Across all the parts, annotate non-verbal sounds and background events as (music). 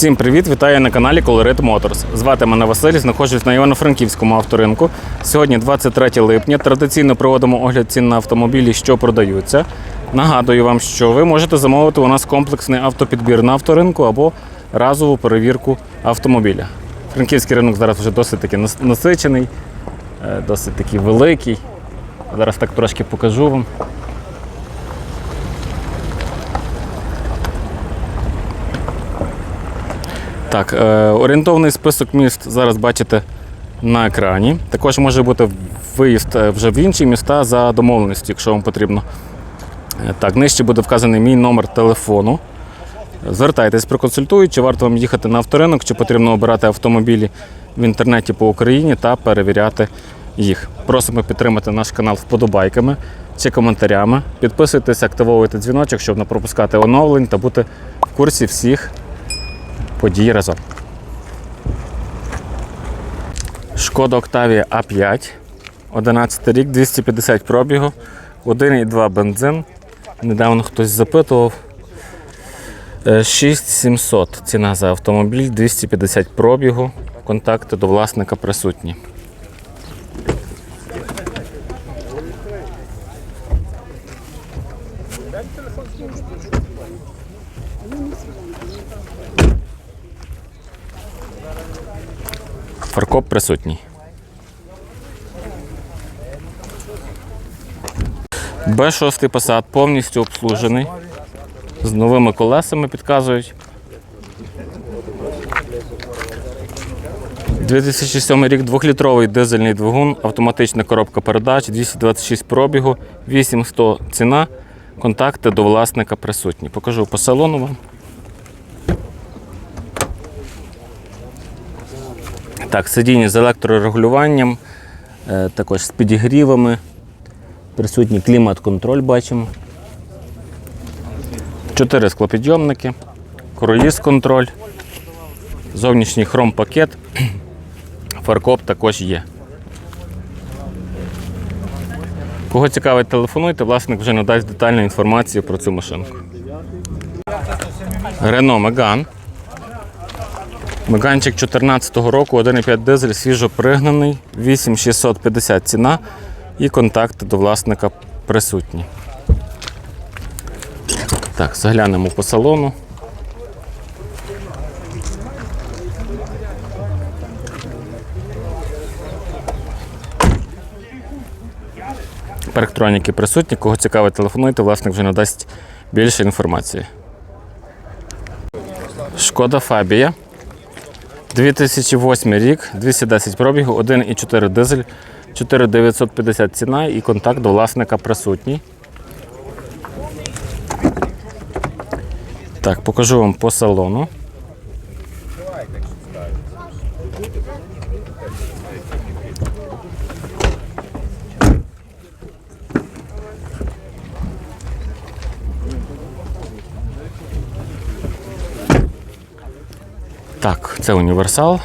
Всім привіт! Вітаю на каналі Colorit Motors. Звати мене Василь, знаходжусь на Івано-Франківському авторинку. Сьогодні 23 липня. Традиційно проводимо огляд цін на автомобілі, що продаються. Нагадую вам, що ви можете замовити у нас комплексний автопідбір на авторинку або разову перевірку автомобіля. Франківський ринок зараз вже досить таки насичений, е, досить такий великий. Зараз так трошки покажу вам. Так, е, орієнтовний список міст зараз бачите на екрані. Також може бути виїзд е, вже в інші міста за домовленістю, якщо вам потрібно. Е, Так, нижче буде вказаний мій номер телефону. Звертайтесь, проконсультують, чи варто вам їхати на авторинок, чи потрібно обирати автомобілі в інтернеті по Україні та перевіряти їх. Просимо підтримати наш канал вподобайками чи коментарями. Підписуйтесь, активовуйте дзвіночок, щоб не пропускати оновлень та бути в курсі всіх подій разом. Шкода Octavia А5, 11 рік, 250 пробігу, 1,2 бензин. Недавно хтось запитував. Е, 6700 ціна за автомобіль, 250 пробігу. Контакти до власника присутні. Фаркоп присутній. Б6 Passat повністю обслужений. З новими колесами підказують. 2007 рік, двохлітровий дизельний двигун, автоматична коробка передач, 226 пробігу, 8100 ціна. Контакти до власника присутні. Покажу по салону вам. Так, сидіння з електрорегулюванням, е, також з підігрівами. Присутній клімат-контроль бачимо. Чотири склопідйомники, круїз-контроль, зовнішній хром-пакет, (clears throat) фаркоп також є. Кого цікавить, телефонуйте, власник вже надасть детальну інформацію про цю машинку. Рено Меган. Меганчик 14-го року, 1,5 дизель, свіжо пригнаний, 8650 ціна і контакти до власника присутні. Так, заглянемо по салону. Парктроніки присутні. Кого цікавить, телефонуйте, власник вже надасть більше інформації. Шкода Фабія. 2008 рік, 210 пробігу, 1,4 дизель, 4950 ціна і контакт до власника присутній. Так, покажу вам по салону. Так, це універсал.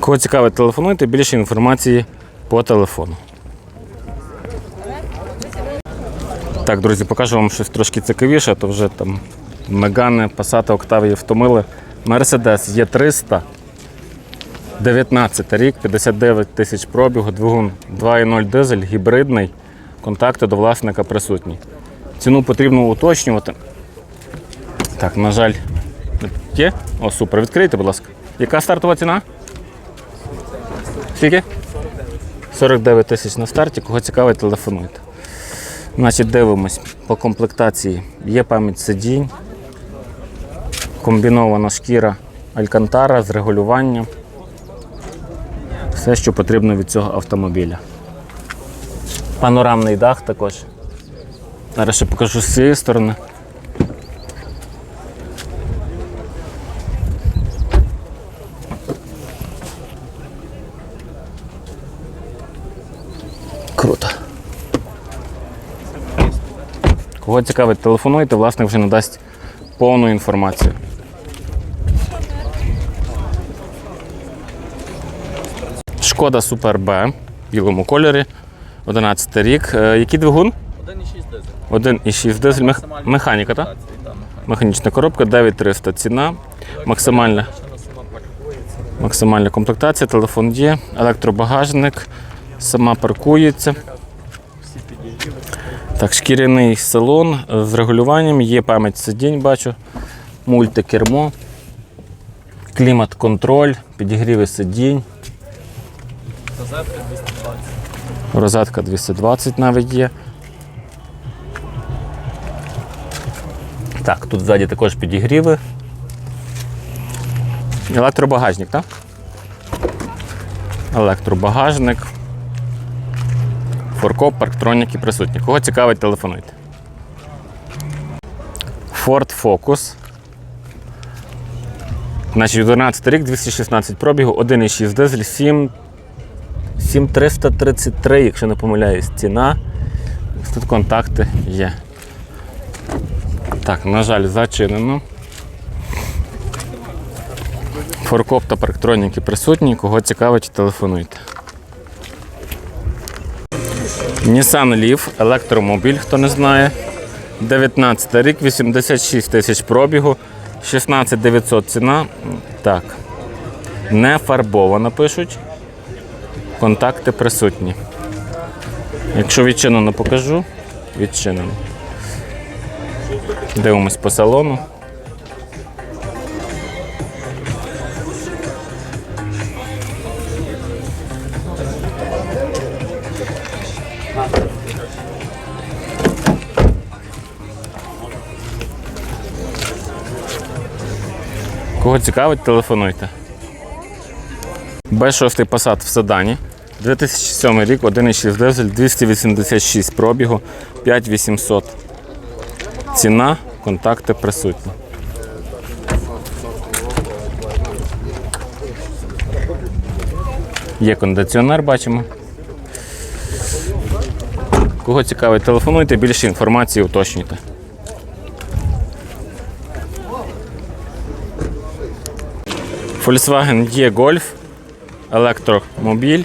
Кого цікавить, телефонуйте, більше інформації по телефону. Так, друзі, покажу вам щось трошки цікавіше, то вже там Мегани, Passat, Октавії втомили. Mercedes є 300 19 рік, 59 тисяч пробігу, двигун 2.0 дизель, гібридний, контакти до власника присутні. Ціну потрібно уточнювати. Так, на жаль, є? О, супер. Відкрийте, будь ласка. Яка стартова ціна? Скільки? 49 тисяч на старті. Кого цікавить, телефонуйте. Значить, дивимось по комплектації. Є пам'ять сидінь, комбінована шкіра Алькантара з регулюванням. Все, що потрібно від цього автомобіля. Панорамний дах також. Зараз ще покажу з цієї сторони. Круто. Кого цікавить, телефонуйте, власник вже надасть повну інформацію. Шкода Супер Б в білому кольорі. 11 рік. Е, Який двигун? 1,6 дизель. 1,6 дизель. Мех... Механіка, так? Механічна коробка 9300 ціна. Максимальна, максимальна комплектація, телефон є, електробагажник, сама паркується. Так, шкіряний салон з регулюванням, є пам'ять сидінь, бачу, мультикермо, клімат-контроль, підігріви сидінь, Розетка 220. розетка 220 навіть є. Так, тут ззаді також підігріви. Електробагажник, так? Електробагажник. Форкоп, парктроніки присутні. Кого цікавить, телефонуйте. Ford Focus. Значить, 11 рік, 216 пробігу, 1,6 дизель, 7 7333, якщо не помиляюсь, ціна. Тут контакти є. Так, на жаль, зачинено. Форкоп та парктроніки присутні. Кого цікавить, телефонуйте. Nissan Leaf, електромобіль, хто не знає. 19 рік, 86 тисяч пробігу, 16 900 ціна. Так. Не фарбована, пишуть. Контакти присутні. Якщо відчинено, покажу. Відчинено. Дивимось по салону. Кого цікавить, телефонуйте. Б6 Passat в седані. 2007 рік, 1,6 дизель, 286 пробігу, 5800. Ціна, контакти присутні. Є кондиціонер, бачимо. Кого цікавить, телефонуйте, більше інформації уточнюйте. Volkswagen E-Golf, електромобіль,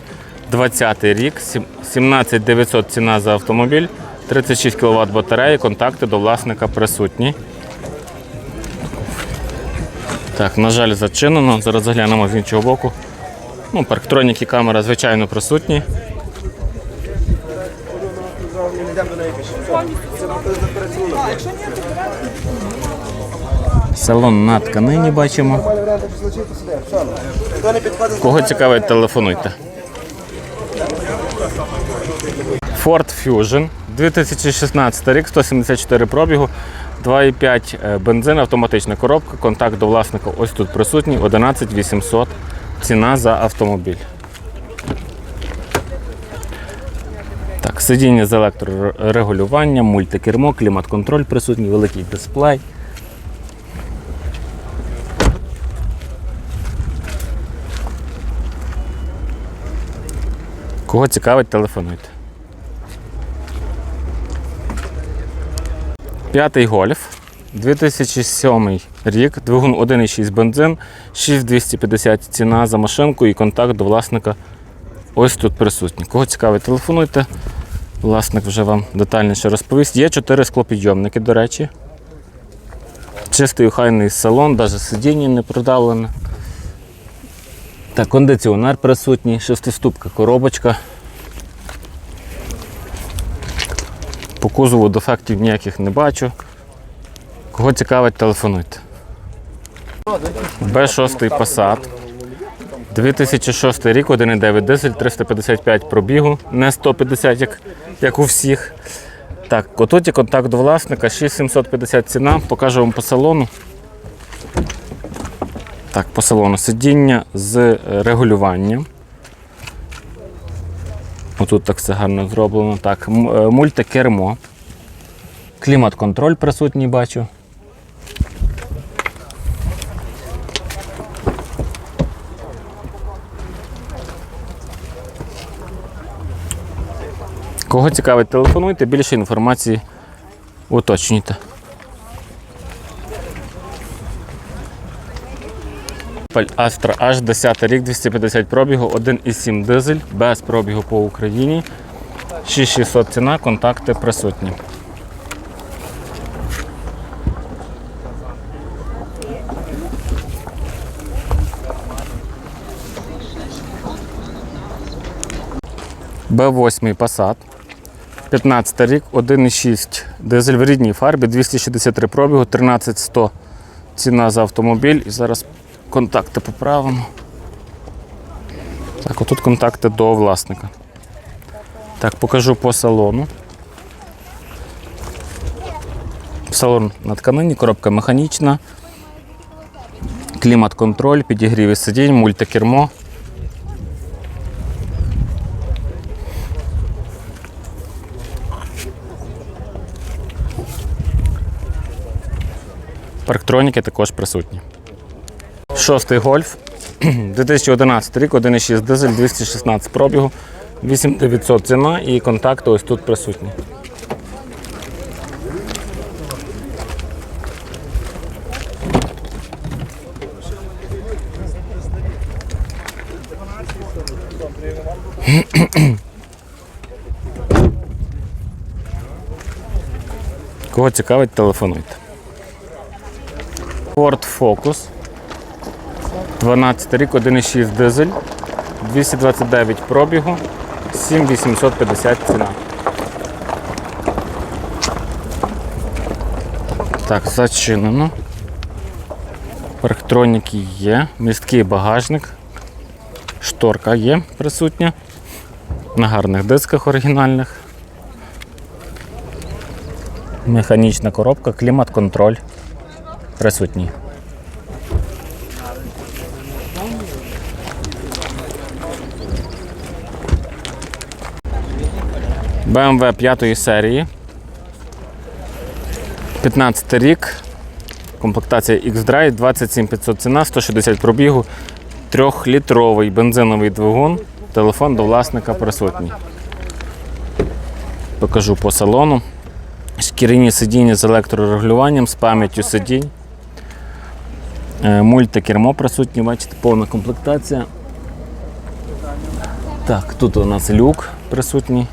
20 й рік, сім- 17 900 ціна за автомобіль, 36 кВт батареї, контакти до власника присутні. Так, на жаль, зачинено. Зараз заглянемо з іншого боку. Ну, парктроніки камера, звичайно, присутні. Салон на тканині бачимо. Кого цікавить, телефонуйте. Ford Fusion 2016 рік, 174 пробігу, 2,5 е, бензин, автоматична коробка, контакт до власника ось тут присутній, 11 800 ціна за автомобіль. Так, сидіння з електрорегулюванням, мультикермо, клімат-контроль присутній, великий дисплей. Кого цікавить, телефонуйте. П'ятий гольф. 2007 рік, двигун 1,6 бензин, 6250 ціна за машинку і контакт до власника ось тут присутній. Кого цікавить, телефонуйте. Власник вже вам детальніше розповість. Є 4 склопідйомники, до речі. Чистий охайний салон, навіть сидіння не продавлене. Так, кондиціонер присутній, шестиступка коробочка. По кузову дефектів ніяких не бачу. Кого цікавить, телефонуйте. Б6 Passat. 2006 рік, 1,9 дизель, 355 пробігу, не 150, як, як у всіх. Так, отут є контакт до власника, 6750 ціна, покажу вам по салону. Так, по сидіння з е, регулюванням. Отут так все гарно зроблено. Так, е, мультикермо. Клімат-контроль присутній бачу. Кого цікавить, телефонуйте, більше інформації уточнюйте. Opel Astra H 10 рік, 250 пробігу, 1,7 дизель, без пробігу по Україні. 6600 ціна, контакти присутні. Б8 Passat. 15 рік, 1,6 дизель в рідній фарбі, 263 пробігу, 13100 ціна за автомобіль. І зараз контакти поправимо. Так, отут контакти до власника. Так, покажу по салону. Салон на тканині, коробка механічна, клімат-контроль, підігрів сидінь, мультикермо. Парктроніки також присутні. Шостий гольф. (clears throat) 2011 рік, 1,6 дизель, 216 пробігу, 8900 ціна і контакти ось тут присутні. Кого цікавить, телефонуйте. Ford Focus. 12 рік, 1,6 дизель, 229 пробігу, 7850 ціна. Так, зачинено. Парктроніки є, місткий багажник, шторка є присутня. На гарних дисках оригінальних. Механічна коробка, клімат-контроль присутній. BMW 5 серії. 15 рік. Комплектація X-Drive, 27500 ціна, 160 пробігу, 3-літровий бензиновий двигун. Телефон до власника присутній. Покажу по салону. Шкіряні сидіння з електрорегулюванням, з пам'яттю сидінь. Е, Мультикермо присутнє, бачите, повна комплектація. Так, тут у нас люк присутній.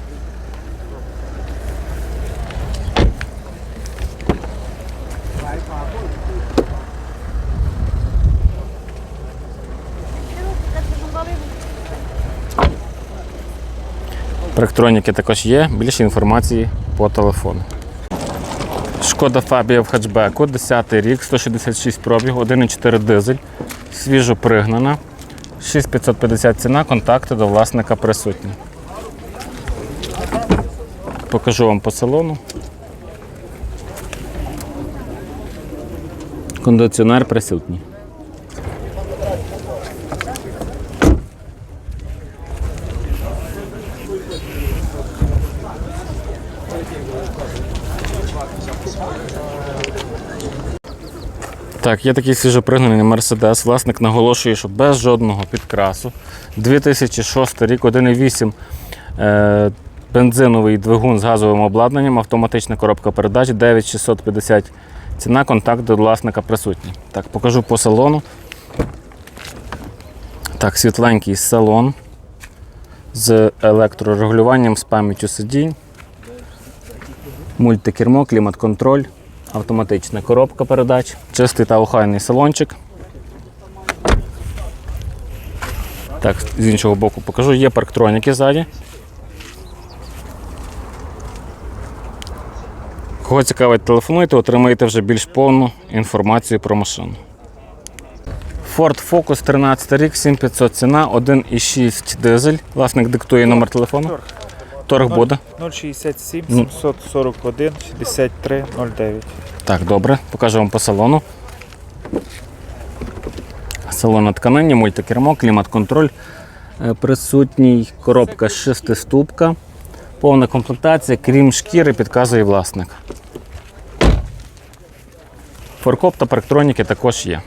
Електроніки також є, більше інформації по телефону. Шкода Фабія в хетчбеку, 10 рік, 166 пробіг, 1,4 дизель, свіжо пригнана, 6550 ціна, контакти до власника присутні. Покажу вам по салону. Кондиціонер присутній. Так, є такий свіжопригнаний Мерседес. Власник наголошує, що без жодного підкрасу. 2006 рік, 1,8 е, бензиновий двигун з газовим обладнанням, автоматична коробка передач, 9650 ціна, контакт до власника присутній. Так, покажу по салону. Так, світленький салон з електрорегулюванням, з пам'яттю сидінь, мультикермо, клімат-контроль. Автоматична коробка передач, чистий та охайний салончик. Так, з іншого боку покажу, є парктроніки ззаді. Кого цікавить, телефонуйте, отримаєте вже більш повну інформацію про машину. Ford Focus 13 рік, 7500 ціна, 1,6 дизель. Власник диктує номер телефону. Торг. Торг буде. 067 Ну. 741 63 09. Так, добре, покажу вам по салону. Салон тканині, мультикермо, клімат-контроль. Е, Присутній коробка шестиступка. Повна комплектація, крім шкіри, підказує власник. Форкоп та парктроніки також є.